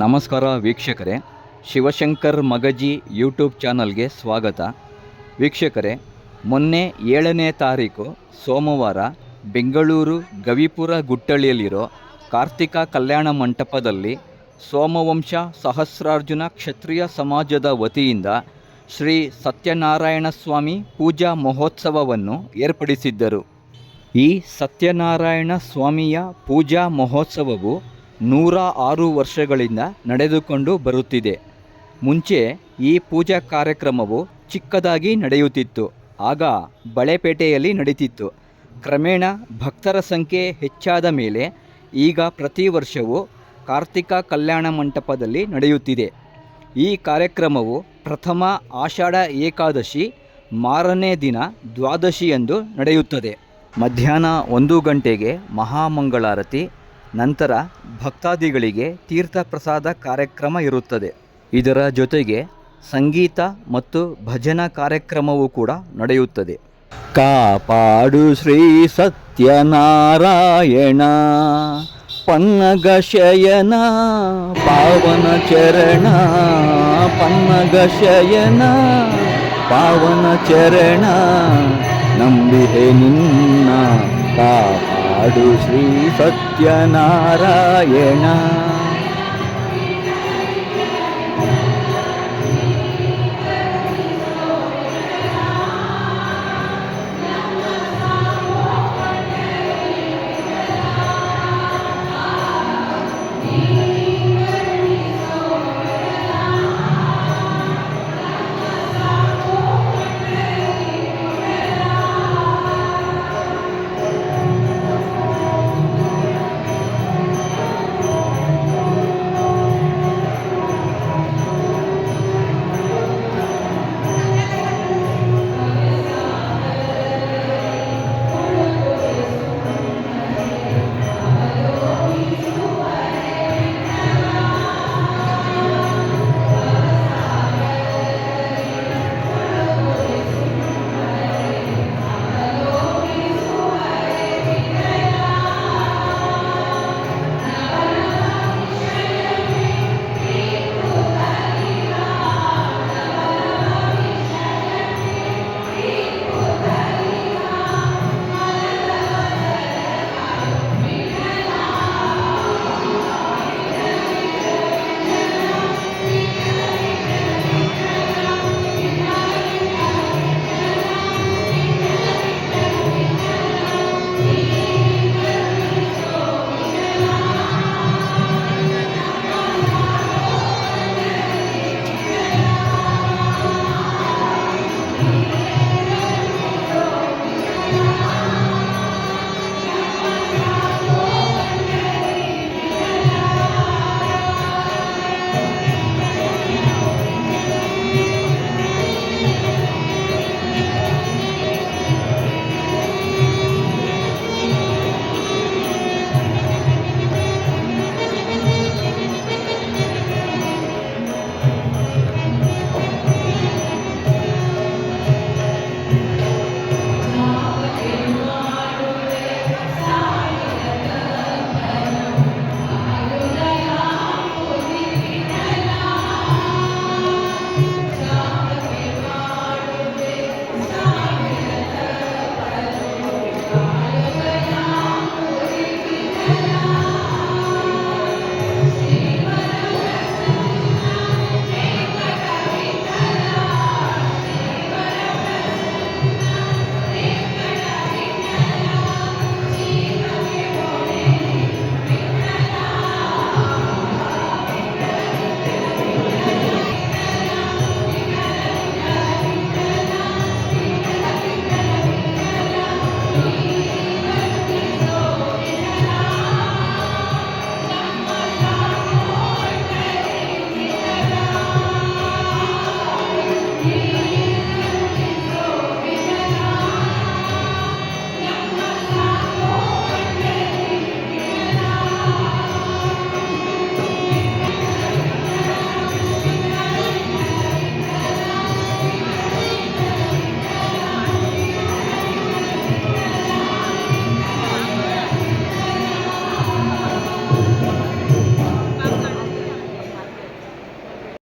ನಮಸ್ಕಾರ ವೀಕ್ಷಕರೇ, ಶಿವಶಂಕರ್ ಮಗಜಿ ಯೂಟ್ಯೂಬ್ ಚಾನಲ್ಗೆ ಸ್ವಾಗತ. ವೀಕ್ಷಕರೇ, ಮೊನ್ನೆ ಏಳನೇ ತಾರೀಕು ಸೋಮವಾರ ಬೆಂಗಳೂರು ಗವಿಪುರ ಗುಟ್ಟಳಿಯಲ್ಲಿರೋ ಕಾರ್ತಿಕ ಕಲ್ಯಾಣ ಮಂಟಪದಲ್ಲಿ ಸೋಮವಂಶ ಸಹಸ್ರಾರ್ಜುನ ಕ್ಷತ್ರಿಯ ಸಮಾಜದ ವತಿಯಿಂದ ಶ್ರೀ ಸತ್ಯನಾರಾಯಣ ಸ್ವಾಮಿ ಪೂಜಾ ಮಹೋತ್ಸವವನ್ನು ಏರ್ಪಡಿಸಿದ್ದರು. ಈ ಸತ್ಯನಾರಾಯಣ ಸ್ವಾಮಿಯ ಪೂಜಾ ಮಹೋತ್ಸವವು ನೂರ ಆರು ವರ್ಷಗಳಿಂದ ನಡೆದುಕೊಂಡು ಬರುತ್ತಿದೆ. ಮುಂಚೆ ಈ ಪೂಜಾ ಕಾರ್ಯಕ್ರಮವು ಚಿಕ್ಕದಾಗಿ ನಡೆಯುತ್ತಿತ್ತು. ಆಗ ಬಳೆಪೇಟೆಯಲ್ಲಿ ನಡೀತಿತ್ತು. ಕ್ರಮೇಣ ಭಕ್ತರ ಸಂಖ್ಯೆ ಹೆಚ್ಚಾದ ಮೇಲೆ ಈಗ ಪ್ರತಿ ವರ್ಷವೂ ಕಾರ್ತಿಕ ಕಲ್ಯಾಣ ಮಂಟಪದಲ್ಲಿ ನಡೆಯುತ್ತಿದೆ. ಈ ಕಾರ್ಯಕ್ರಮವು ಪ್ರಥಮ ಆಷಾಢ ಏಕಾದಶಿ ಮಾರನೇ ದಿನ ದ್ವಾದಶಿಯಂದು ನಡೆಯುತ್ತದೆ. ಮಧ್ಯಾಹ್ನ ಒಂದು ಗಂಟೆಗೆ ಮಹಾಮಂಗಳಾರತಿ ನಂತರ ಭಕ್ತಾದಿಗಳಿಗೆ ತೀರ್ಥ ಪ್ರಸಾದ ಕಾರ್ಯಕ್ರಮ ಇರುತ್ತದೆ. ಇದರ ಜೊತೆಗೆ ಸಂಗೀತ ಮತ್ತು ಭಜನಾ ಕಾರ್ಯಕ್ರಮವೂ ಕೂಡ ನಡೆಯುತ್ತದೆ. ಕಾಪಾಡು ಶ್ರೀ ಸತ್ಯನಾರಾಯಣ. ಪನ್ನಗ ಶಯನ ಪಾವನ ಚರಣ. ಪನ್ನಗ ಶಯನ ಪಾವನ ಚರಣ. ನಂಬಿದೆ ನಿನ್ನ ಕಾಪಾಡು ಶ್ರೀ ಸತ್ಯನಾರಾಯಣ